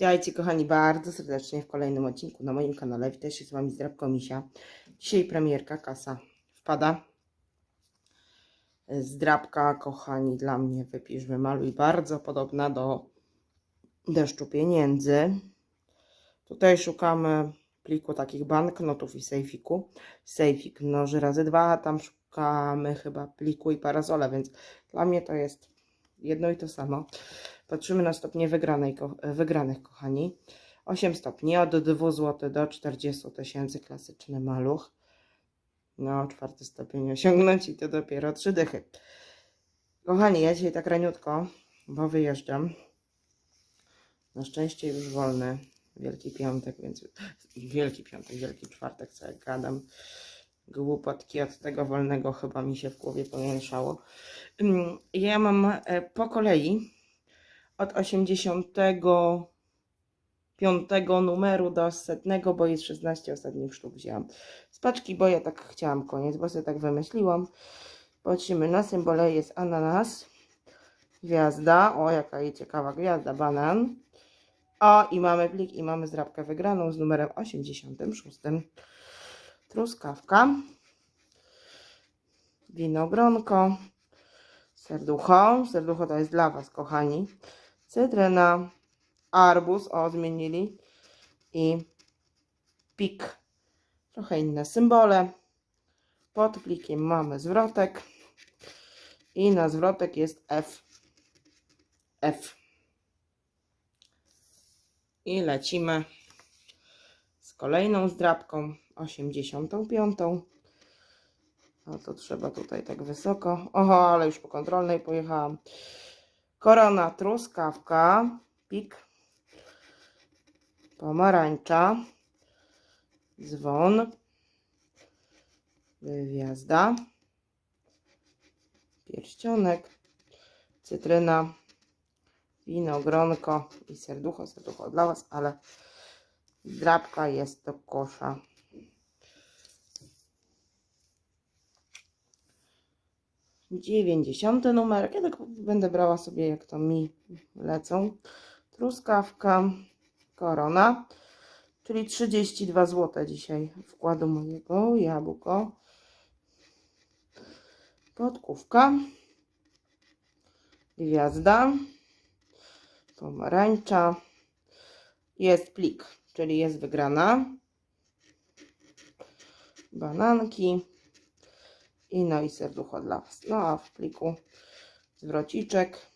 Witajcie kochani bardzo serdecznie w kolejnym odcinku na moim kanale. Witam się z Wami Zdrabko Misia. Dzisiaj premierka, kasa wpada. Zdrabka, kochani, dla mnie wypisz, wymaluj, bardzo podobna do deszczu pieniędzy. Tutaj szukamy pliku takich banknotów i sejfiku. Sejfik mnoży razy dwa, tam szukamy chyba pliku i parasola, więc dla mnie to jest jedno i to samo. Patrzymy na stopnie wygranej, ko- wygranych, kochani. 8 stopni, od 2 zł do 40 tysięcy, klasyczny maluch. No, czwarty stopień osiągnąć i to dopiero trzy dychy. Kochani, ja dzisiaj tak raniutko, bo wyjeżdżam. Na szczęście już wolny. Wielki piątek, więc wielki piątek, wielki czwartek, co jak gadam. Głupotki od tego wolnego chyba mi się w głowie pomieszało. Ym, Ja mam e, po kolei od 85 numeru do setnego, bo jest 16 ostatnich sztuk wzięłam. Z paczki, bo ja tak chciałam koniec, bo sobie tak wymyśliłam. Patrzymy na symbole, jest ananas, gwiazda, o jaka ciekawa gwiazda, banan. O i mamy plik i mamy zdrabkę wygraną z numerem 86. Truskawka, winogronko, serducho, serducho to jest dla Was kochani cytryna, arbuz, o zmienili i pik. Trochę inne symbole. Pod plikiem mamy zwrotek i na zwrotek jest F. F. I lecimy z kolejną zdrabką, 85. No to trzeba tutaj tak wysoko. Oho, ale już po kontrolnej pojechałam. Korona, truskawka, pik, pomarańcza, dzwon, gwiazda, pierścionek, cytryna, winogronko i serducho, serducho dla Was, ale drapka jest do kosza. Dziewięćdziesiąty numer. Ja tak będę brała sobie, jak to mi lecą. Truskawka, korona, czyli 32 zł dzisiaj wkładu mojego. Jabłko, podkówka, gwiazda, pomarańcza. Jest plik, czyli jest wygrana. Bananki. I no i serducho dla Was. No a w pliku zwrociczek.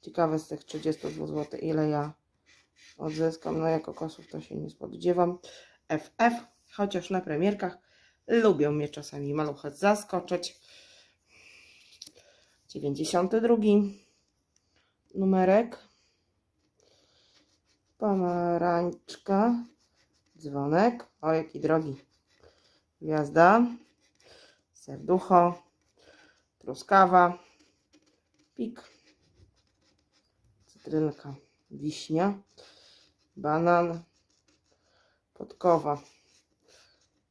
Ciekawe z tych 32 zł, ile ja odzyskam. No jako kosów to się nie spodziewam. FF, chociaż na premierkach lubią mnie czasami maluchy zaskoczyć. 92 numerek. Pomarańczka. Dzwonek. O, jaki drogi. Gwiazda serducho, truskawa, pik, cytrynka, wiśnia, banan, podkowa,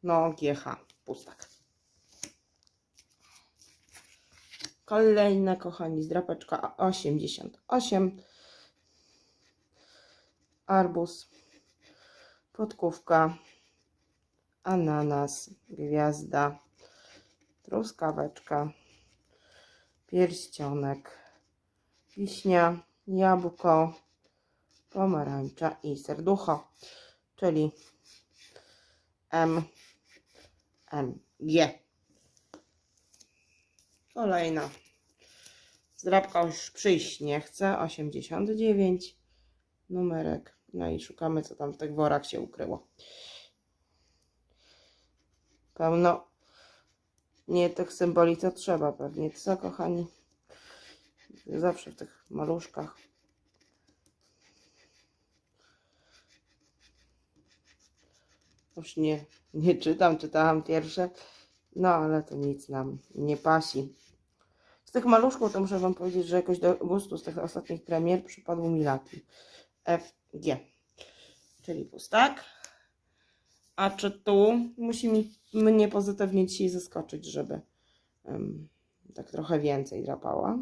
no GH, pustak. Kolejna, kochani, zdrapeczka 88, arbuz, podkówka, ananas, gwiazda, truskaweczka, pierścionek, wiśnia, jabłko, pomarańcza i serducho, czyli M, M, G. Kolejna. Zdrabka już przyjść nie chce. 89. Numerek. No i szukamy, co tam w tych worach się ukryło. Pełno nie tych symboli, co trzeba pewnie. Co, kochani? Zawsze w tych maluszkach. Już nie, nie czytam, czytałam pierwsze. No, ale to nic nam nie pasi. Z tych maluszków to muszę Wam powiedzieć, że jakoś do gustu z tych ostatnich premier przypadł mi laki. FG. Czyli pustak. A czy tu musi mi, mnie pozytywnie dzisiaj zaskoczyć, żeby em, tak trochę więcej drapała.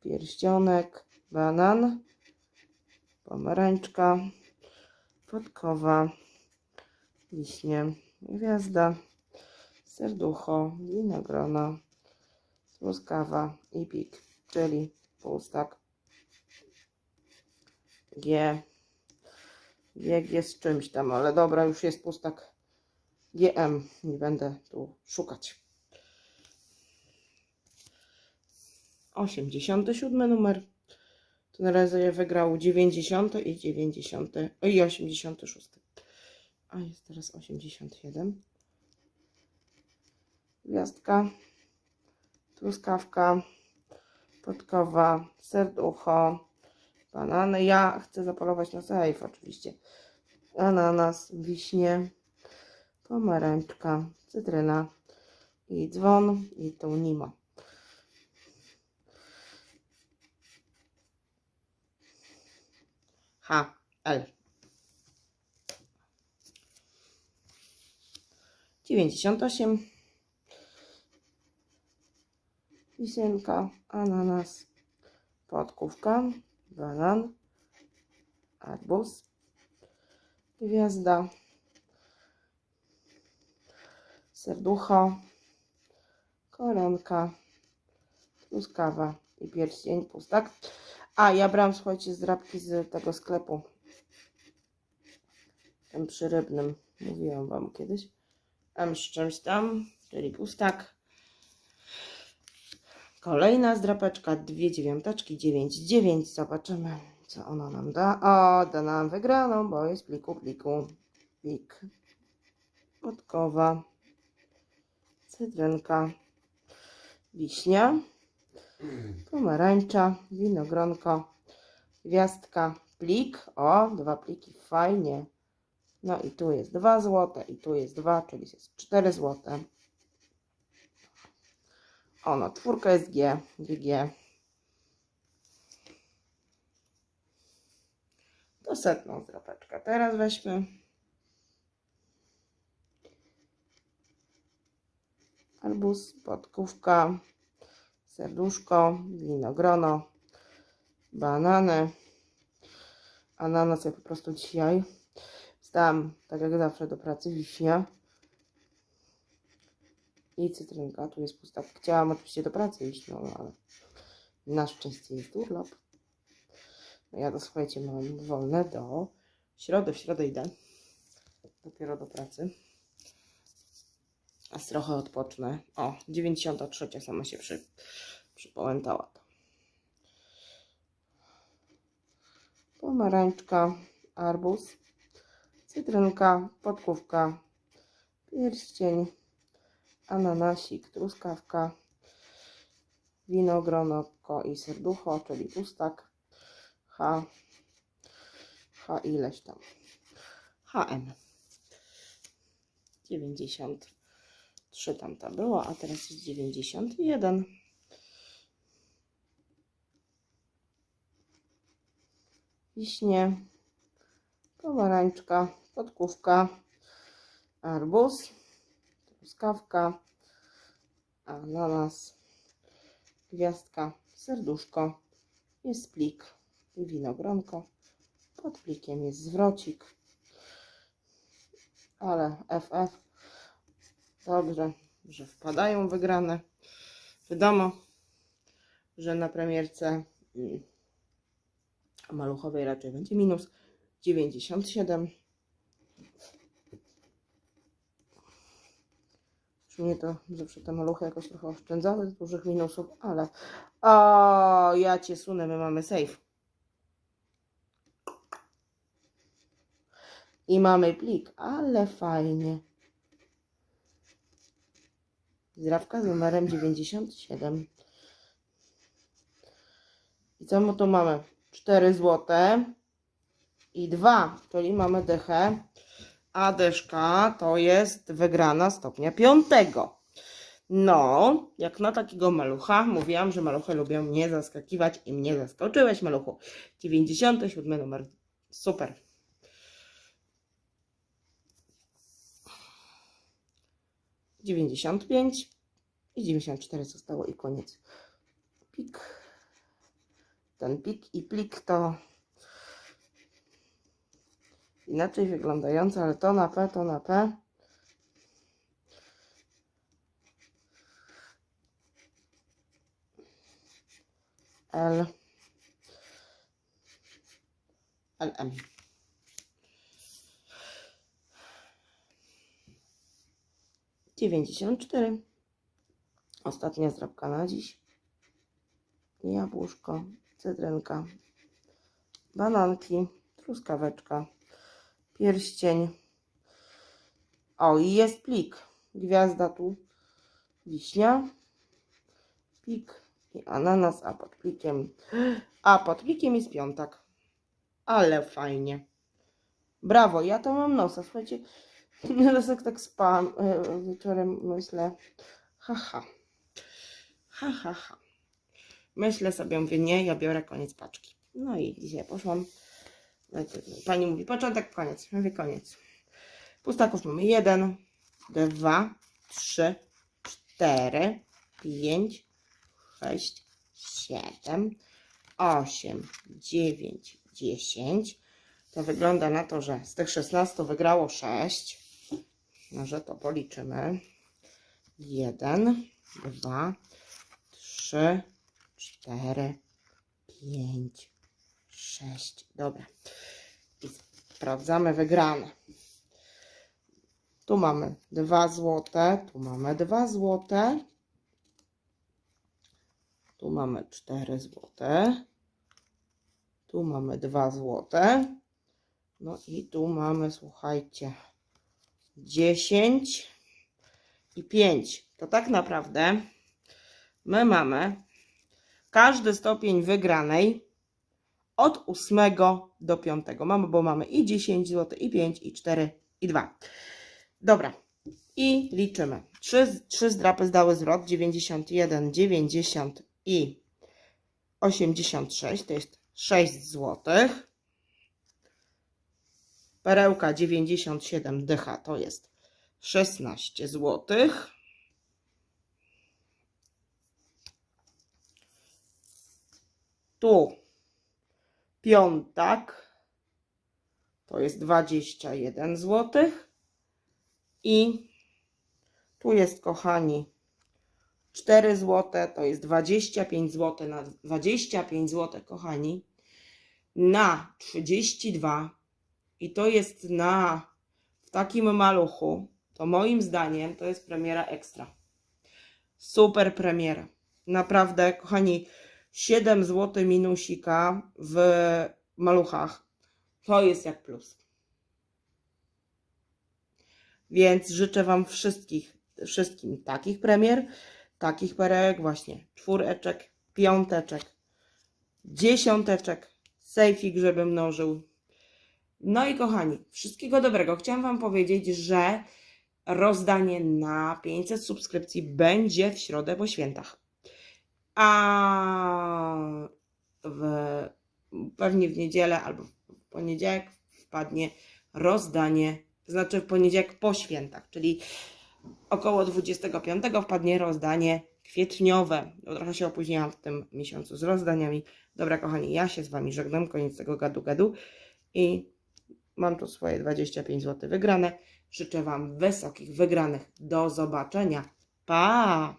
Pierścionek, banan, pomarańczka, podkowa, wiśnie, gwiazda, serducho, winogrona, truskawa i pik, czyli pustak. G. G z czymś tam, ale dobra, już jest pustak GM. Nie będę tu szukać. 87 numer. Ten razy wygrał 90 i 90 o, i 86. A jest teraz 81. Gwiazdka, truskawka, podkowa, serducho, banany. Ja chcę zapolować na sejf oczywiście. Ananas, wiśnie, pomarańczka, cytryna i dzwon i tą nima. H, L. 98. Wisienka, ananas, podkówka, banan, arbuz, gwiazda, serducho, koronka, truskawa i pierścień, pustak. A, ja brałam, słuchajcie, zdrabki z tego sklepu. Tym przyrybnym. Mówiłam wam kiedyś. M z czymś tam, czyli pustak. Kolejna zdrapeczka, dwie dziewiąteczki, dziewięć, dziewięć. Zobaczymy, co ona nam da. O, da nam wygraną, bo jest pliku, pliku. Plik. Podkowa. Cytrynka. Wiśnia pomarańcza, winogronko, gwiazdka, plik. O, dwa pliki, fajnie. No i tu jest 2 złote i tu jest 2, czyli jest 4 złote. O, no, czwórka jest G, GG. To setną zdrapeczkę. Teraz weźmy. Arbuz, podkówka, serduszko, winogrono, banany. Ananas ja po prostu dzisiaj wstałam, tak jak zawsze, do pracy, wiśnia i cytrynka. Tu jest pustak. Chciałam oczywiście do pracy iść, no ale na szczęście jest urlop. No ja to słuchajcie, mam wolne do środy. W środę idę dopiero do pracy. A trochę odpocznę. O, 93 sama się przy, przypałętała. To. Pomarańczka, arbuz, cytrynka, podkówka, pierścień, ananasik, truskawka, winogronoko i serducho, czyli pustak, H, H ileś tam, HM. 93 tamta była, a teraz jest 91. Wiśnie, pomarańczka, podkówka, arbuz, truskawka, ananas, gwiazdka, serduszko, jest plik i winogronko. Pod plikiem jest zwrocik, ale FF dobrze, że wpadają wygrane. Wiadomo, że na premierce mm, maluchowej raczej będzie minus 97. Mnie to zawsze te maluchy jakoś trochę oszczędzały z dużych minusów, ale o, ja cię sunę, my mamy safe. I mamy plik, ale fajnie. Zdrawka z numerem 97. I co my tu mamy? 4 złote i 2, czyli mamy dychę. A dyszka to jest wygrana stopnia piątego. No, jak na takiego malucha, mówiłam, że maluchy lubią mnie zaskakiwać i mnie zaskoczyłeś, maluchu. 97 numer. Super. Dziewięćdziesiąt pięć i dziewięćdziesiąt cztery zostało i koniec. Pik. Ten pik i plik to inaczej wyglądające, ale to na P, to na P. L. LM. Dziewięćdziesiąt cztery. Ostatnia zdrabka na dziś. Jabłuszko, cydrynka, bananki, truskaweczka, pierścień. O, i jest plik. Gwiazda tu, wiśnia, plik i ananas, a pod plikiem, a pod plikiem jest piątak. Ale fajnie. Brawo, ja to mam nosa. Słuchajcie, jak tak spałam e, wieczorem, myślę, haha, ha, ha, ha. Myślę sobie, mówię, nie, ja biorę koniec paczki. No i dzisiaj poszłam. Pani mówi, początek, koniec. Mówię, koniec. Pustaków mamy jeden, dwa, trzy, cztery, pięć, sześć, siedem, osiem, dziewięć, dziesięć. To wygląda na to, że z tych 16 wygrało 6. Może to policzymy. 1, 2, 3, 4, 5, 6. Dobra. I sprawdzamy wygrane. Tu mamy 2 złote, tu mamy 2 złote. Tu mamy 4 złote. Tu mamy 2 złote. No i tu mamy, słuchajcie, 10 i 5. To tak naprawdę my mamy każdy stopień wygranej od 8 do 5. Mamy, bo mamy i 10 zł, i 5, i 4, i 2. Dobra. I liczymy. 3, 3 zdrapy zdały zwrot 91, 90 i 86. To jest 6 złotych. Perełka 97 dycha to jest 16 złotych. Tu piątak to jest 21 złotych. I tu jest, kochani, 4 złote to jest 25 zł na 25 zł, kochani, na 32 i to jest na w takim maluchu, to moim zdaniem to jest premiera ekstra. Super premiera. Naprawdę, kochani, 7 zł minusika w maluchach to jest jak plus. Więc życzę Wam wszystkich, wszystkim takich premier, takich perełek, właśnie czwóreczek, piąteczek, dziesiąteczek, sejfik, żeby mnożył. No i kochani, wszystkiego dobrego. Chciałam Wam powiedzieć, że rozdanie na 500 subskrypcji będzie w środę po świętach. A w, pewnie w niedzielę albo w poniedziałek wpadnie rozdanie, znaczy w poniedziałek po świętach, czyli około 25 wpadnie rozdanie kwietniowe. No, trochę się opóźniłam w tym miesiącu z rozdaniami. Dobra, kochani, ja się z Wami żegnam, koniec tego gadu-gadu i mam tu swoje 25 zł wygrane. Życzę Wam wysokich wygranych. Do zobaczenia. Pa!